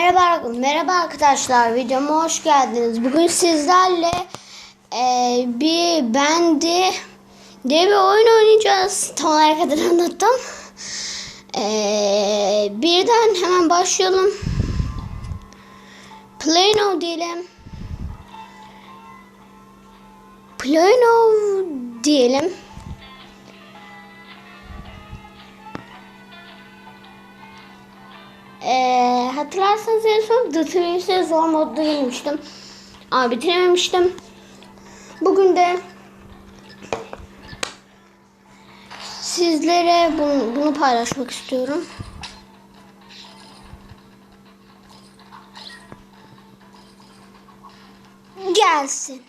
Merhaba, merhaba arkadaşlar. Videoma hoş geldiniz. Bugün sizlerle e, bir bendi diye bir oyun oynayacağız. Tam olarak adını unuttum. E, birden hemen başlayalım. Play now diyelim. Play now diyelim. Ee, hatırlarsanız en son The zor modda girmiştim. Ama bitirememiştim. Bugün de sizlere bunu, bunu paylaşmak istiyorum. Gelsin.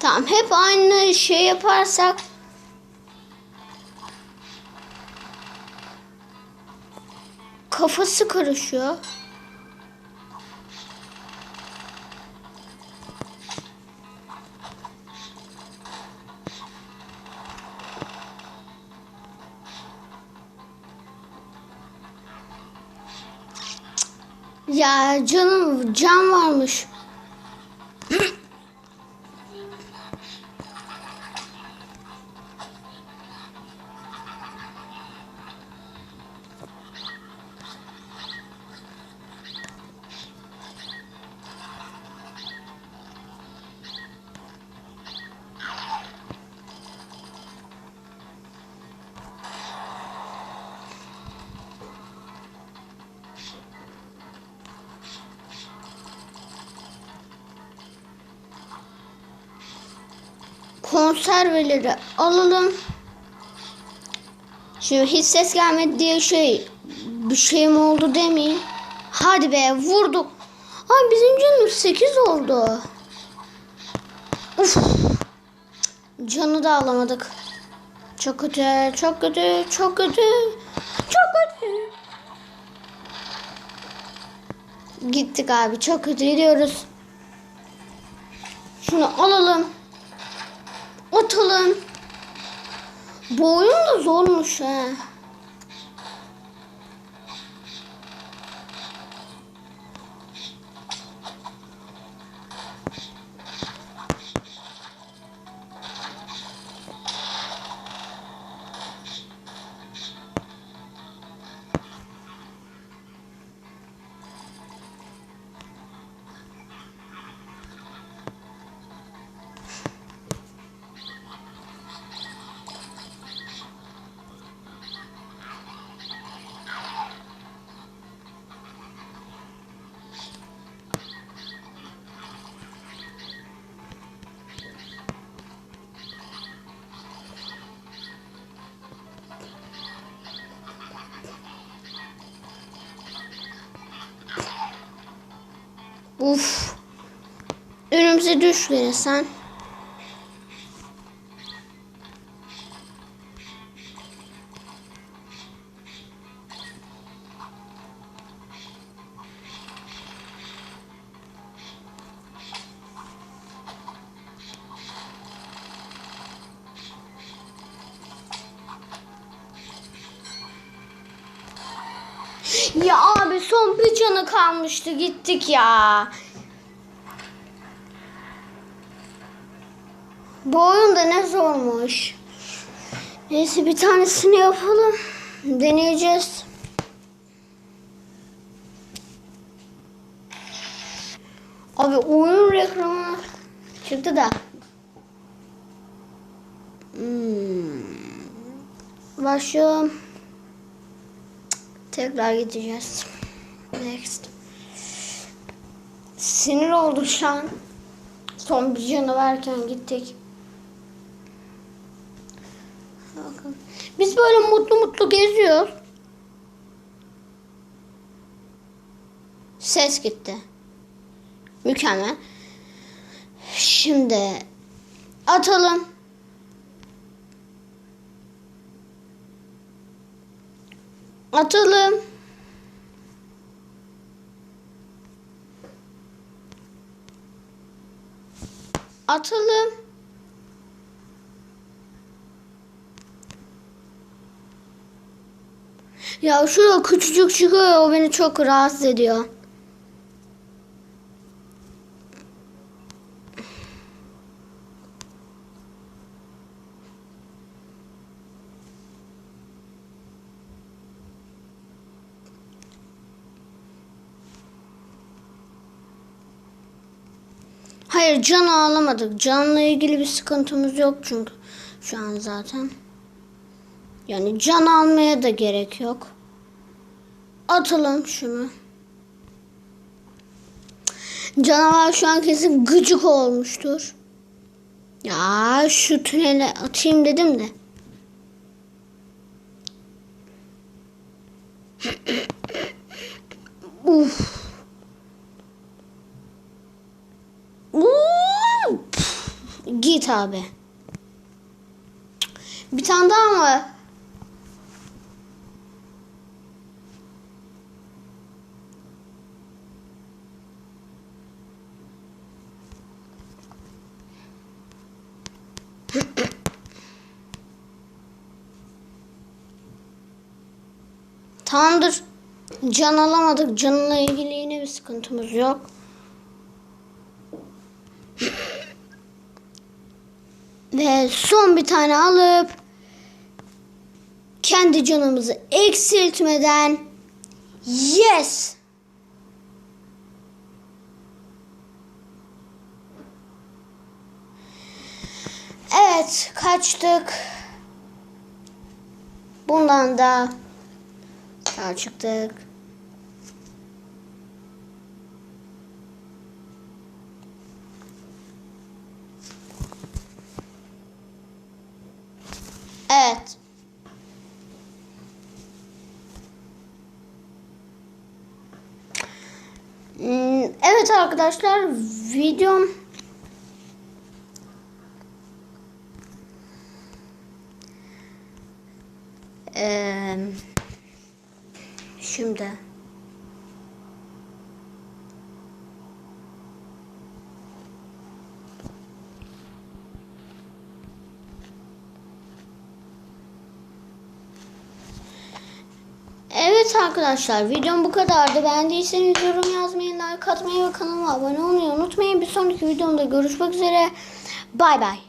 Tamam hep aynı şey yaparsak kafası karışıyor. Ya canım can varmış. Konserveleri alalım. Şimdi hiç ses gelmedi diye şey bir şey mi oldu demeyin. Hadi be vurduk. Ay bizim canımız 8 oldu. Uf. Canı da alamadık. Çok kötü, çok kötü, çok kötü. Çok kötü. Gittik abi çok kötü gidiyoruz. Şunu alalım. Atalım. Bu oyun da zormuş ha. Uf. Önümüze düş sen. Ya abi son bir kalmıştı gittik ya. Bu oyun da ne zormuş. Neyse bir tanesini yapalım. Deneyeceğiz. Abi oyun reklamı çıktı da. Hmm. Başlayalım. Tekrar gideceğiz. Next. Sinir oldum şu an. Son bir canı varken gittik. Bakın. Biz böyle mutlu mutlu geziyoruz. Ses gitti. Mükemmel. Şimdi atalım. Atalım. Atalım. Ya şu küçücük çıkıyor o beni çok rahatsız ediyor. Hayır can ağlamadık. Canla ilgili bir sıkıntımız yok çünkü şu an zaten. Yani can almaya da gerek yok. Atalım şunu. Canavar şu an kesin gıcık olmuştur. Ya şu tünele atayım dedim de. Abi. Bir tane daha mı? Tamamdır. Can alamadık. Canla ilgili yine bir sıkıntımız yok. Son bir tane alıp kendi canımızı eksiltmeden yes Evet kaçtık. Bundan da sağ çıktık. Evet. Hmm, Evet arkadaşlar videom Eee, şimdi Evet arkadaşlar videom bu kadardı. Beğendiyseniz yorum yazmayı, like atmayı ve kanalıma abone olmayı unutmayın. Bir sonraki videomda görüşmek üzere. Bay bay.